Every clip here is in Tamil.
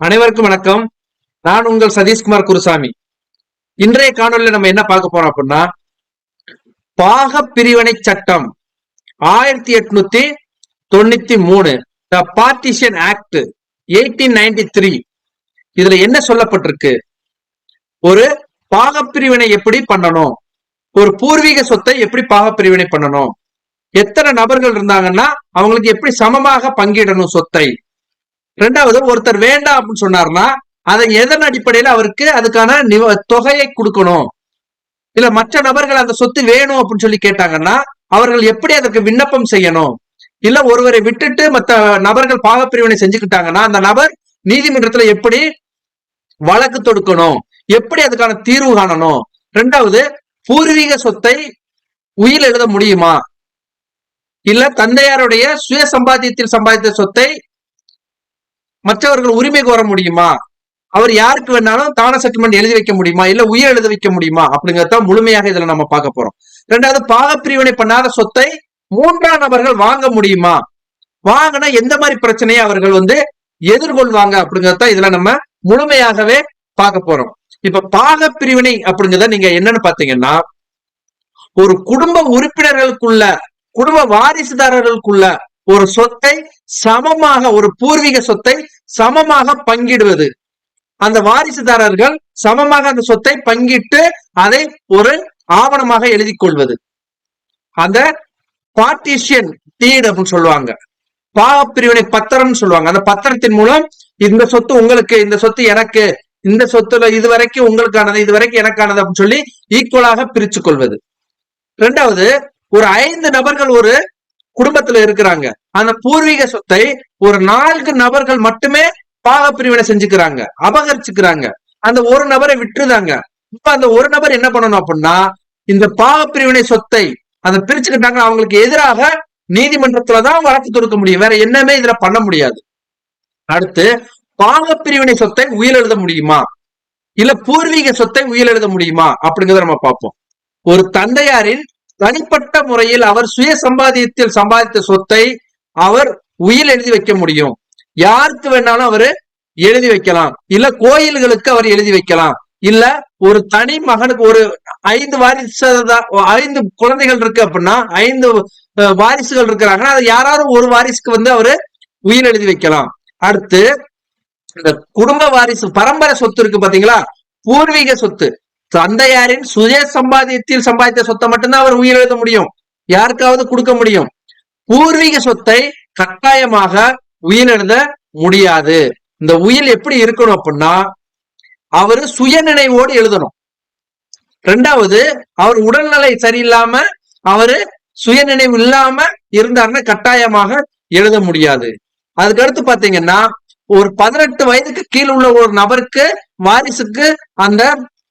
அனைவருக்கும் வணக்கம். நான் உங்கள் சதீஷ்குமார் குருசாமி. இன்றைய காணொலியில் நம்ம என்ன பார்க்க போறோம் அப்படின்னா பாக பிரிவினை சட்டம் ஆயிரத்தி எட்நூத்தி தொண்ணூத்தி மூணு the partition act eighteen ninety three இதுல என்ன சொல்லப்பட்டிருக்கு? ஒரு பாகப்பிரிவினை எப்படி பண்ணணும்? ஒரு பூர்வீக சொத்தை எப்படி பாகப்பிரிவினை பண்ணணும்? எத்தனை நபர்கள் இருந்தாங்கன்னா அவங்களுக்கு எப்படி சமமாக பங்கிடணும் சொத்தை? ரெண்டாவது ஒருத்தர் வேண்டாம் அப்படின்னு சொன்னார்னா அதை எதன் அடிப்படையில அவருக்கு அதுக்கான நிவ- தொகையை கொடுக்கணும்? இல்ல மற்ற நபர்கள் அந்த சொத்து வேணும் அப்படின்னு சொல்லி கேட்டாங்கன்னா அவர்கள் எப்படி அதற்கு விண்ணப்பம் செய்யணும்? இல்ல ஒருவரை விட்டுட்டு மத்த நபர்கள் பாகப்பிரிவினை செஞ்சுக்கிட்டாங்கன்னா அந்த நபர் நீதிமன்றத்துல எப்படி வழக்கு தொடுக்கணும்? எப்படி அதுக்கான தீர்வு காணணும்? ரெண்டாவது பூர்வீக சொத்தை உயிர் எழுத முடியுமா? இல்ல தந்தையாருடைய சுய சம்பாத்தியத்தில் சம்பாதித்த சொத்தை மற்றவர்கள் உரிமை கோர முடியுமா? அவர் யாருக்கு வேணாலும் தான செட்டில்மெண்ட் எழுதி வைக்க முடியுமா? இல்ல உயிர் எழுத வைக்க முடியுமா? அப்படிங்கறதான் முழுமையாக இதுல நம்ம பார்க்க போறோம். ரெண்டாவது பாகப்பிரிவினை பண்ணாத சொத்தை மூன்றாம் நபர்கள் வாங்க முடியுமா? வாங்கினா எந்த மாதிரி பிரச்சனையை அவர்கள் வந்து எதிர்கொள்வாங்க அப்படிங்கறத இதுல நம்ம முழுமையாகவே பார்க்க போறோம். இப்ப பாகப்பிரிவினை அப்படிங்கறத நீங்க என்னன்னு பாத்தீங்கன்னா ஒரு குடும்ப உறுப்பினர்களுக்குள்ள குடும்ப வாரிசுதாரர்களுக்குள்ள ஒரு சொத்தை சமமாக ஒரு பூர்வீக சொத்தை சமமாக பங்கிடுவது. அந்த வாரிசுதாரர்கள் சமமாக அந்த சொத்தை பங்கிட்டு அதை ஒரு ஆவணமாக எழுதி கொள்வது. அந்த பார்ட்டிஷியன் டீட் அப்படின்னு சொல்லுவாங்க. பாகப்பிரிவினை பத்திரம்னு சொல்லுவாங்க. அந்த பத்திரத்தின் மூலம் இந்த சொத்து உங்களுக்கு இந்த சொத்து எனக்கு இந்த சொத்துல இது வரைக்கும் உங்களுக்கானது இது வரைக்கும் எனக்கானது அப்படின்னு சொல்லி ஈக்குவலாக பிரிச்சு கொள்வது. ரெண்டாவது ஒரு ஐந்து நபர்கள் ஒரு குடும்பத்துல இருக்கிறாங்க. அந்த பூர்வீக சொத்தை ஒரு நான்கு நபர்கள் மட்டுமே பாகப்பிரிவினை செஞ்சுக்கிறாங்க. அபகரிச்சுக்கிறாங்க. அந்த ஒரு நபரை விட்டுருதாங்க இப்ப அந்த ஒரு நபர் என்ன பண்ணணும் அப்படின்னா இந்த பாகப்பிரிவினை சொத்தை அதை பிரிச்சுக்கிட்டாங்க அவங்களுக்கு எதிராக நீதிமன்றத்துலதான் வழக்கு தொடுக்க முடியும். வேற என்னமே இதுல பண்ண முடியாது. அடுத்து பாகப்பிரிவினை சொத்தை உயிரெழுத எழுத முடியுமா? இல்ல பூர்வீக சொத்தை உயில் எழுத முடியுமா? அப்படிங்கறத நம்ம பார்ப்போம். ஒரு தந்தையாரின் தனிப்பட்ட முறையில் அவர் சுய சம்பாதியத்தில் சம்பாதித்த சொத்தை அவர் உயில் எழுதி வைக்க முடியும். யாருக்கு வேணாலும் அவரு எழுதி வைக்கலாம். இல்ல கோயில்களுக்கு அவர் எழுதி வைக்கலாம். இல்ல ஒரு தனி மகனுக்கு ஒரு ஐந்து வாரிசு ஐந்து குழந்தைகள் இருக்கு அப்படின்னா ஐந்து வாரிசுகள் இருக்கிறாங்கன்னா அது யாராவது ஒரு வாரிசுக்கு வந்து அவரு உயிர் எழுதி வைக்கலாம். அடுத்து இந்த குடும்ப வாரிசு பரம்பரை சொத்து இருக்கு பாத்தீங்களா? பூர்வீக சொத்து. தந்தையாரின் சுய சம்பாதியத்தில் சம்பாதித்த சொத்தை மட்டும்தான் அவர் உயிர் எழுத முடியும். யாருக்காவது கொடுக்க முடியும். பூர்வீக சொத்தை கட்டாயமாக உயிர் எழுத முடியாது. இந்த உயில் எப்படி இருக்கணும் அப்படின்னா அவரு சுய நினைவோடு எழுதணும். ரெண்டாவது அவர் உடல்நிலை சரியில்லாம அவரு சுய நினைவு இல்லாம இருந்தாருன்னா கட்டாயமாக எழுத முடியாது. அதுக்கு அடுத்து பாத்தீங்கன்னா ஒரு பதினெட்டு வயதுக்கு கீழ் உள்ள ஒரு நபருக்கு வாரிசுக்கு அந்த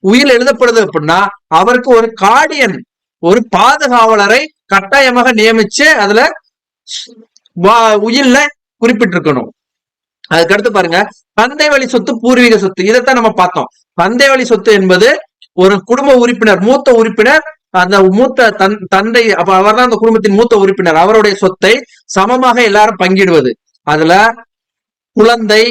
உயில் எழுதப்படுது அப்படின்னா அவருக்கு ஒரு கார்டியன் ஒரு பாதுகாவலரை கட்டாயமாக நியமிச்சு அதுல உயில்ல குறிப்பிட்டிருக்கணும். அதுக்கடுத்து பாருங்க பந்தை வழி சொத்து பூர்வீக சொத்து இதைத்தான் நம்ம பார்த்தோம். பந்தை வழி சொத்து என்பது ஒரு குடும்ப உறுப்பினர் மூத்த உறுப்பினர் அந்த மூத்த தன் தந்தை அப்ப அவர்தான் அந்த குடும்பத்தின் மூத்த உறுப்பினர் அவருடைய சொத்தை சமமாக எல்லாரும் பங்கிடுவது. அதுல குழந்தை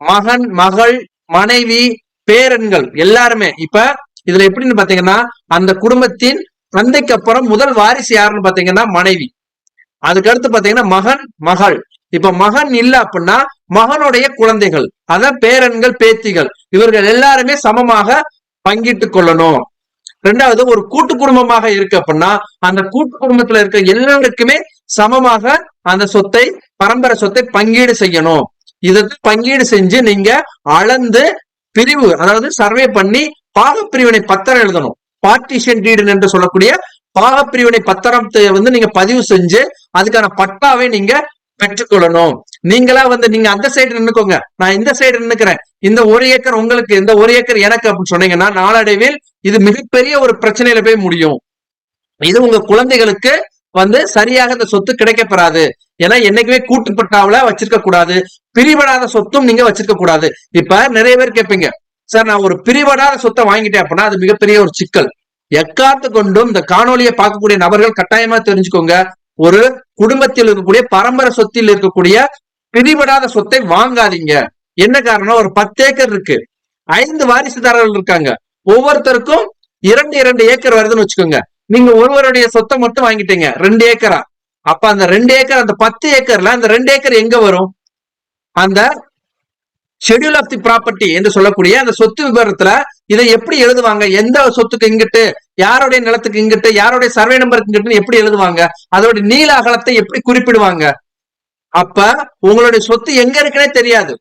மகன் மகள் மனைவி பேரன்கள் எல்லாருமே. இப்ப இதுல எப்படின்னு பாத்தீங்கன்னா அந்த குடும்பத்தின் தந்தைக்கு அப்புறம் முதல் வாரிசு யாருன்னு பாத்தீங்கன்னா மனைவி. அதுக்கு அடுத்து பாத்தீங்கன்னா மகன் மகள். இப்ப மகன் இல்ல அப்படின்னா மகனுடைய குழந்தைகள். அதான் பேரன்கள் பேத்திகள். இவர்கள் எல்லாருமே சமமாக பங்கிட்டு கொள்ளணும். ரெண்டாவது ஒரு கூட்டு குடும்பமாக இருக்கு அப்படின்னா அந்த கூட்டு குடும்பத்துல இருக்க எல்லாருக்குமே சமமாக அந்த சொத்தை பரம்பரை சொத்தை பங்கீடு செய்யணும். இதை பங்கீடு செஞ்சு நீங்க அளந்து பிரிவு அதாவது சர்வே பண்ணி பாகப்பிரிவினை பத்திரம் எழுதணும். பார்ட்டிஷன் டீடு என்று சொல்லக்கூடிய பாகப்பிரிவினை பத்திரத்தை வந்து நீங்க பதிவு செஞ்சு அதுக்கான பட்டாவை நீங்க பெற்றுக்கொள்ளணும். நீங்களா வந்து நீங்க அந்த சைடு நின்னுக்கோங்க. நான் இந்த சைடு நின்னுக்கிறேன். இந்த ஒரு ஏக்கர் உங்களுக்கு இந்த ஒரு ஏக்கர் எனக்கு அப்படின்னு சொன்னீங்கன்னா நாளடைவில் இது மிகப்பெரிய ஒரு பிரச்சனையில போய் முடியும். இது உங்க குழந்தைகளுக்கு வந்து சரியாக இந்த சொத்து கிடைக்கப்பெறாது. ஏன்னா என்னைக்குமே கூட்டுப்பட்டாவில வச்சிருக்க கூடாது. பிரிபடாத சொத்தும் நீங்க வச்சிருக்க கூடாது. இப்ப நிறைய பேர் கேட்பீங்க சார் நான் ஒரு பிரிபடாத சொத்தை வாங்கிட்டேன் அப்படின்னா அது மிகப்பெரிய ஒரு சிக்கல். எக்காத்து கொண்டும் இந்த காணொலியை பார்க்கக்கூடிய நபர்கள் கட்டாயமா தெரிஞ்சுக்கோங்க ஒரு குடும்பத்தில் இருக்கக்கூடிய பரம்பரை சொத்தில் இருக்கக்கூடிய பிரிபடாத சொத்தை வாங்காதீங்க. என்ன காரணம் ஒரு பத்து ஏக்கர் இருக்கு. ஐந்து வாரிசுதாரர்கள் இருக்காங்க. ஒவ்வொருத்தருக்கும் இரண்டு இரண்டு ஏக்கர் வருதுன்னு வச்சுக்கோங்க. நீங்க ஒருவருடைய சொத்தை மட்டும் வாங்கிட்டீங்க ரெண்டு ஏக்கரா. அப்ப அந்த ரெண்டு ஏக்கர் அந்த பத்து ஏக்கர்ல அந்த ரெண்டு ஏக்கர் எங்க வரும்? அந்த ஷெடியூல் ஆஃப் தி ப்ராப்பர்ட்டி என்று சொல்லக்கூடிய அந்த சொத்து விவரத்துல இதை எப்படி எழுதுவாங்க? எந்த சொத்துக்கு இங்கிட்டு யாருடைய நிலத்துக்கு இங்கிட்டு யாருடைய சர்வே நம்பருக்கு இங்கிட்டு எப்படி எழுதுவாங்க? அதோட நீல அகலத்தை எப்படி குறிப்பிடுவாங்க? அப்ப உங்களுடைய சொத்து எங்க இருக்குன்னே தெரியாது.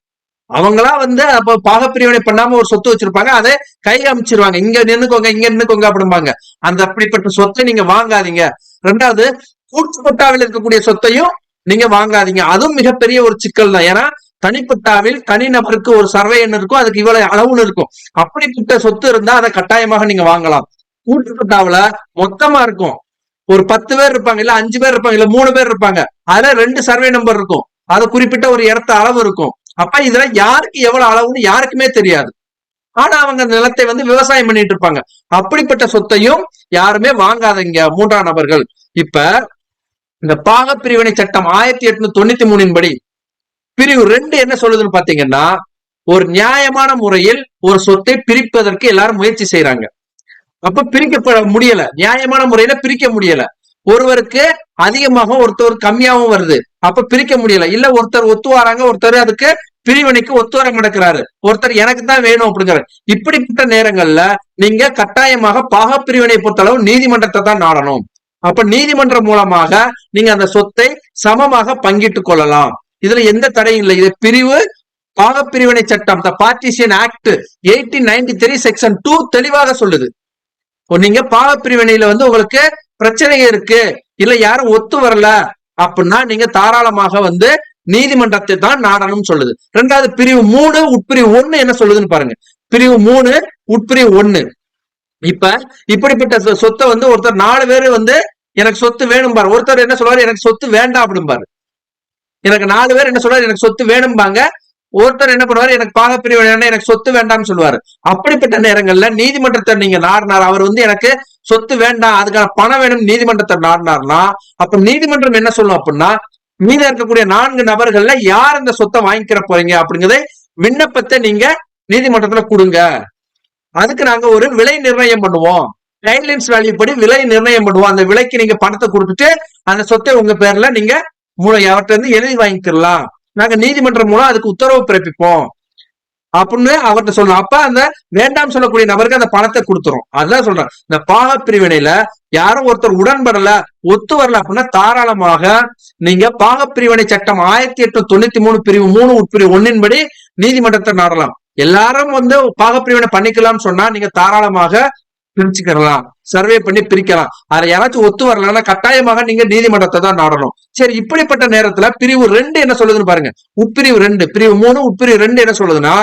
அவங்களா வந்து அப்ப பாகப்பிரிவினை பண்ணாம ஒரு சொத்து வச்சிருப்பாங்க. அதை கை அமைச்சிருவாங்க இங்க நின்னுக்கோங்க இங்க நின்னுக்கோங்க அப்படிம்பாங்க. அந்த அப்படிப்பட்ட சொத்தை நீங்க வாங்காதீங்க. ரெண்டாவது கூட்டுப்பட்டாவில் இருக்கக்கூடிய சொத்தையும் நீங்க வாங்காதீங்க. அதுவும் மிகப்பெரிய ஒரு சிக்கல் தான். ஏன்னா தனிப்பட்டாவில் தனிநபருக்கு ஒரு சர்வே எண் இருக்கும். அதுக்கு இவ்வளவு அளவுன்னு இருக்கும். அப்படிப்பட்ட சொத்து இருந்தா அதை கட்டாயமாக நீங்க வாங்கலாம். கூட்டுப்பட்டாவில மொத்தமா இருக்கும். ஒரு பத்து பேர் இருப்பாங்க இல்ல அஞ்சு பேர் இருப்பாங்க இல்ல மூணு பேர் இருப்பாங்க. அதுல ரெண்டு சர்வே நம்பர் இருக்கும். அது குறிப்பிட்ட ஒரு இடத்த அளவு இருக்கும். அப்ப இதுல யாருக்கு எவ்வளவு அளவுன்னு யாருக்குமே தெரியாது. ஆனா அவங்க அந்த நிலத்தை வந்து விவசாயம் பண்ணிட்டு இருப்பாங்க. அப்படிப்பட்ட சொத்தையும் யாருமே வாங்காதீங்க மூன்றாம் நபர்கள். இப்ப இந்த பாக பிரிவினை சட்டம் ஆயிரத்தி எட்நூத்தி தொண்ணூத்தி மூணின் படி பிரிவு ரெண்டு என்ன சொல்லுதுன்னு பாத்தீங்கன்னா ஒரு நியாயமான முறையில் ஒரு சொத்தை பிரிப்பதற்கு எல்லாரும் முயற்சி செய்யறாங்க அப்ப பிரிக்கப்பட முடியல. நியாயமான முறையில பிரிக்க முடியல. ஒருவருக்கு அதிகமாக ஒருத்தர் கம்மியாகவும் வருது. அப்ப பிரிக்க முடியல. இல்ல ஒருத்தர் ஒத்து வராங்க ஒருத்தர் அதுக்கு பிரிவினைக்கு ஒத்து வர நடக்கிறாரு ஒருத்தர் எனக்கு தான் வேணும் அப்படிங்கிற இப்படிப்பட்ட நேரங்கள்ல நீங்க கட்டாயமாக பாக பிரிவினை பொறுத்தளவு நீதிமன்றத்தை தான் நாடணும். அப்ப நீதிமன்றம் மூலமாக நீங்க அந்த சொத்தை சமமாக பங்கிட்டுக் கொள்ளலாம். இதுல எந்த தடையும் இல்லை. இது பிரிவு பாகப்பிரிவினை சட்டம். The partition act eighteen ninety three section two தெளிவாக சொல்லுது. இப்போ நீங்க பாகப்பிரிவினையில வந்து உங்களுக்கு பிரச்சனை இருக்கு. இல்ல யாரும் ஒத்து வரல அப்படின்னா நீங்க தாராளமாக வந்து நீதிமன்றத்தை தான் நாடணும் சொல்லுது. ரெண்டாவது பிரிவு மூணு உட்பிரிவு ஒண்ணு என்ன சொல்லுதுன்னு பாருங்க. பிரிவு மூணு உட்பிரிவு ஒண்ணு. இப்ப இப்படிப்பட்ட சொ- சொத்தை வந்து ஒருத்தர் நாலு பேர் வந்து எனக்கு சொத்து வேணும் பாரு. ஒருத்தர் என்ன சொல்லுவாரு? எனக்கு சொத்து வேண்டாம் அப்படிம்பாரு. எனக்கு நாலு பேர் என்ன சொல்றாரு எனக்கு சொத்து வேணும்பாங்க. ஒருத்தர் என்ன பண்ணுவாரு? எனக்கு பாகப்பிரிவு வேண்டாம் எனக்கு சொத்து வேண்டாம்னு சொல்லுவாரு. அப்படிப்பட்ட நேரங்கள்ல நீதிமன்றத்தை நீங்க நாடினார் அவர் வந்து எனக்கு சொத்து வேண்டாம் அதுக்கான பணம் வேணும் நீதிமன்றத்தை நாடினார்னா அப்ப நீதிமன்றம் என்ன சொல்லும் அப்படின்னா மீத இருக்கக்கூடிய நான்கு நபர்கள்ல யார் அந்த சொத்தை வாங்கிக்கிற போறீங்க அப்படிங்கிறத விண்ணப்பத்தை நீங்க நீதிமன்றத்துல கொடுங்க. அதுக்கு நாங்க ஒரு விலை நிர்ணயம் பண்ணுவோம். கைட்லைன்ஸ் வேல்யூ படி விலை நிர்ணயம் பண்ணுவோம். அந்த விலைக்கு நீங்க பணத்தை கொடுத்துட்டு அந்த சொத்தை உங்க பேர்ல நீங்க மூலம் அவர்கிட்ட இருந்து எழுதி வாங்கிக்கலாம் நாங்க நீதிமன்றம் மூலம் அதுக்கு உத்தரவு பிறப்பிப்போம். அப்படின்னு அவர்கிட்ட சொல்லணும் அப்ப அந்த வேண்டாம் சொல்லக்கூடிய நபருக்கு அந்த பணத்தை கொடுத்துரும் அதுதான் சொல்றேன் இந்த பாக பிரிவினையில யாரும் ஒருத்தர் உடன்படல ஒத்து வரல அப்படின்னா தாராளமாக நீங்க பாகப்பிரிவினை சட்டம் ஆயிரத்தி எட்நூத்தி தொண்ணூத்தி மூணு பிரிவு மூணு உட்பிரிவு ஒன்னின்படி நீதிமன்றத்தை நாடலாம். எல்லாரும் வந்து பாகப்பிரிவினை பண்ணிக்கலாம்னு சொன்னா நீங்க தாராளமாக பிரிச்சுக்கலாம். சர்வே பண்ணி பிரிக்கலாம். அதுல யாராச்சும் ஒத்து வரலன்னா கட்டாயமாக நீங்க நீதிமன்றத்தை தான் நாடணும். சரி இப்படிப்பட்ட நேரத்துல பிரிவு ரெண்டு என்ன சொல்லுதுன்னு பாருங்க. உட்பிரிவு ரெண்டு பிரிவு மூணு உட்பிரிவு ரெண்டு என்ன சொல்லுதுன்னா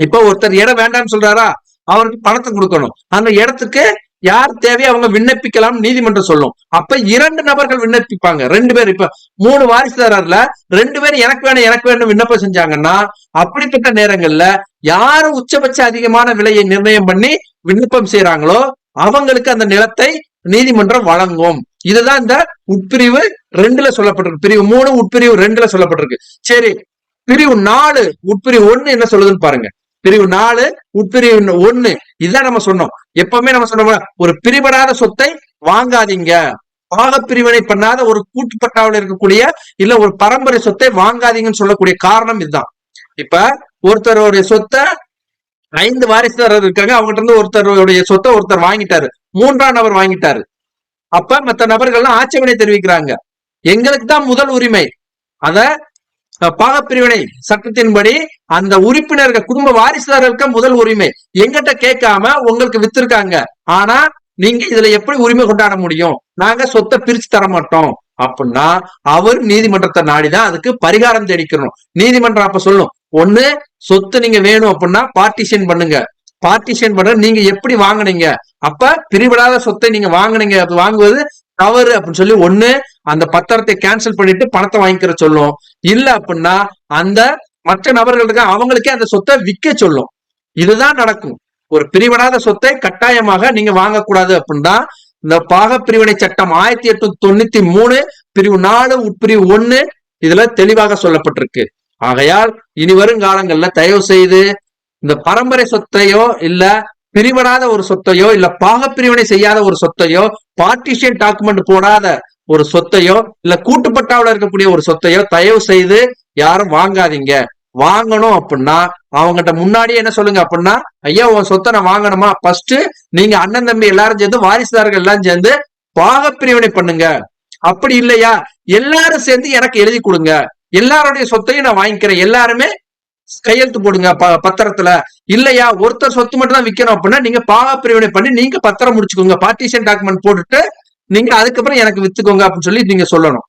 இப்ப ஒருத்தர் இடம் வேண்டாம்னு சொல்றாரா? அவருக்கு பணத்தை கொடுக்கணும். அந்த இடத்துக்கு யார் தேவையோ அவங்க விண்ணப்பிக்கலாம் நீதிமன்றம் சொல்லும். அப்ப இரண்டு நபர்கள் விண்ணப்பிப்பாங்க. ரெண்டு பேர் இப்ப மூணு வாரிசுதாரர்ல ரெண்டு பேர் எனக்கு வேணும் எனக்கு வேணும் விண்ணப்பம் செஞ்சாங்கன்னா அப்படிப்பட்ட நேரங்கள்ல யாரு உச்சபட்ச அதிகமான விலையை நிர்ணயம் பண்ணி விண்ணப்பம் செய்யறாங்களோ அவங்களுக்கு அந்த நிலத்தை நீதிமன்றம் வழங்கும். இதுதான் இந்த உட்பிரிவு ரெண்டுல சொல்லப்பட்டிருக்கு. பிரிவு மூணு உட்பிரிவு ரெண்டுல சொல்லப்பட்டிருக்கு. சரி பிரிவு நாலு உட்பிரிவு ஒண்ணு என்ன சொல்லுதுன்னு பாருங்க. பிரிவு நாலு உட்பிரிவு ஒண்ணு. இதுதான் நம்ம சொன்னோம். எப்பவுமே நம்ம சொன்னோம் ஒரு பிரிபடாத சொத்தை வாங்காதீங்க. பாகப்பிரிவினை பண்ணாத ஒரு கூட்டுப்பட்டாவில் இருக்கக்கூடிய இல்ல ஒரு பரம்பரை சொத்தை வாங்காதீங்கன்னு சொல்லக்கூடிய காரணம் இதுதான். இப்ப ஒருத்தருடைய சொத்தை ஐந்து வாரிசுதாரர் இருக்காங்க. அவங்ககிட்ட இருந்து ஒருத்தருடைய சொத்தை ஒருத்தர் வாங்கிட்டாரு. மூன்றாம் நபர் வாங்கிட்டாரு. அப்ப மத்த நபர்கள்லாம் ஆட்சேபனை தெரிவிக்கிறாங்க. எங்களுக்கு தான் முதல் உரிமை. அத பாகப்பிரிவினை சட்டத்தின்படி அந்த உறுப்பினர்கள் குடும்ப வாரிசுதாரர்களுக்கு முதல் உரிமை. எங்கிட்ட கேட்காம உங்களுக்கு வித்திருக்காங்க. ஆனா நீங்க இதுல எப்படி உரிமை கொண்டாட முடியும்? நாங்க சொத்தை பிரிச்சு தர மாட்டோம். அப்படின்னா அவர் நீதிமன்றத்தை நாடிதான் அதுக்கு பரிகாரம் தேடிக்கணும். நீதிமன்றம் அப்ப சொல்லும். ஒண்ணு சொத்து நீங்க வேணும் அப்படின்னா பார்ட்டிஷன் பண்ணுங்க. பார்ட்டிஷன் பண்ற நீங்க எப்படி வாங்குனீங்க? அப்ப பிரிவிடாத சொத்தை நீங்க வாங்குனீங்க. அது வாங்குவது தவறு அப்படின்னு சொல்லி ஒண்ணு அந்த பத்திரத்தை கேன்சல் பண்ணிட்டு பணத்தை வாங்கிக்கிற சொல்லும். இல்ல அப்படின்னா அந்த மற்ற நபர்கள் இருக்க அவங்களுக்கே அந்த சொத்தை விற்க சொல்லும். இதுதான் நடக்கும். ஒரு பிரிவிடாத சொத்தை கட்டாயமாக நீங்க வாங்கக்கூடாது அப்படின்னா இந்த பாக பிரிவினை சட்டம் ஆயிரத்தி எட்நூத்தி தொண்ணூத்தி மூணு பிரிவு நாலு உட்பிரிவு ஒண்ணு இதுல தெளிவாக சொல்லப்பட்டிருக்கு. ஆகையால் இனி வரும் காலங்கள்ல தயவு செய்து இந்த பரம்பரை சொத்தையோ இல்ல பிரிவடாத ஒரு சொத்தையோ இல்ல பாகப்பிரிவினை செய்யாத ஒரு சொத்தையோ பார்ட்டிஷியன் டாக்குமெண்ட் போடாத ஒரு சொத்தையோ இல்ல கூட்டுப்பட்டாவில் இருக்கக்கூடிய ஒரு சொத்தையோ தயவு செய்து யாரும் வாங்காதீங்க. வாங்கணும் அப்படின்னா அவங்ககிட்ட முன்னாடியே என்ன சொல்லுங்க அப்படின்னா ஐயா உன் சொத்தை நான் வாங்கணுமா? ஃபர்ஸ்ட் நீங்க அண்ணன் தம்பி எல்லாரும் சேர்ந்து வாரிசுதாரர்கள் எல்லாம் சேர்ந்து பாகப்பிரிவினை பண்ணுங்க. அப்படி இல்லையா? எல்லாரும் சேர்ந்து எனக்கு எழுதி கொடுங்க. எல்லாருடைய சொத்தையும் நான் வாங்கிக்கிறேன். எல்லாருமே கையெழுத்து போடுங்க பத்திரத்துல. இல்லையா ஒருத்தர் சொத்து மட்டும் தான் விற்கணும் அப்படின்னா நீங்க பாகப்பிரிவினை பண்ணி நீங்க பத்திரம் முடிச்சுக்கோங்க. பார்ட்டிஷன் டாக்குமெண்ட் போட்டுட்டு நீங்க அதுக்கப்புறம் எனக்கு வித்துக்கோங்க அப்படின்னு சொல்லி நீங்க சொல்லணும்.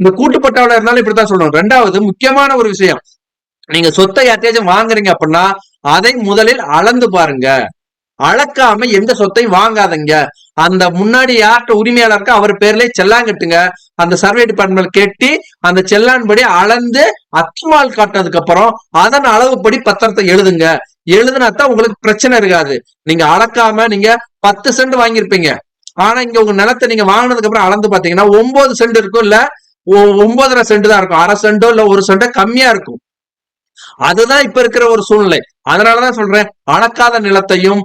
இந்த கூட்டுப்பட்டாவில் இருந்தாலும் இப்படித்தான் சொல்லணும். ரெண்டாவது முக்கியமான ஒரு விஷயம். நீங்க சொத்தை யார்ட்டையாச்சும் வாங்குறீங்க அப்படின்னா அதை முதலில் அளந்து பாருங்க. அளக்காம எந்த சொத்தையும் வாங்காதீங்க. அந்த முன்னாடி யார்கிட்ட உரிமையாளர் இருக்கோ அவர் செல்லாங் கட்டுங்க அந்த சர்வே டிபார்ட்மெண்ட் கேட்டி அந்த செல்லான்படி அளந்து அச்சுமால் காட்டினதுக்கு அப்புறம் அதன் அளவுப்படி பத்திரத்தை எழுதுங்க. எழுதுனா தான் உங்களுக்கு பிரச்சனை இருக்காது. நீங்க அளக்காம நீங்க பத்து சென்ட் வாங்கியிருப்பீங்க. ஆனா இங்க உங்க நிலத்தை நீங்க வாங்கினதுக்கு அப்புறம் அளந்து பாத்தீங்கன்னா ஒன்பது சென்ட் இருக்கும் இல்ல ஒ- ஒன்பதரை சென்ட் தான் இருக்கும். அரை சென்டோ இல்ல ஒரு சென்டோ கம்மியா இருக்கும். அதுதான் இப்ப இருக்கிற ஒரு சூழ்நிலை. அதனாலதான் சொல்றேன் அளக்காத நிலத்தையும்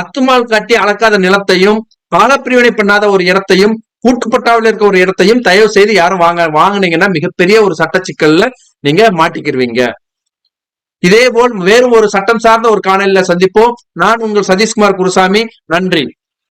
அத்துமால் காட்டி அளக்காத நிலத்தையும் காலப்பிரிவினை பண்ணாத ஒரு இடத்தையும் கூட்டுப்பட்டாவில் இருக்க ஒரு இடத்தையும் தயவு செய்து யாரும் வாங்க வாங்குனீங்கன்னா மிகப்பெரிய ஒரு சட்ட சிக்கல்ல நீங்க மாட்டிக்கிருவீங்க. இதே போல் வேறு ஒரு சட்டம் சார்ந்த ஒரு காணொலியில சந்திப்போம். நான் உங்கள் சதீஷ்குமார் குருசாமி. நன்றி.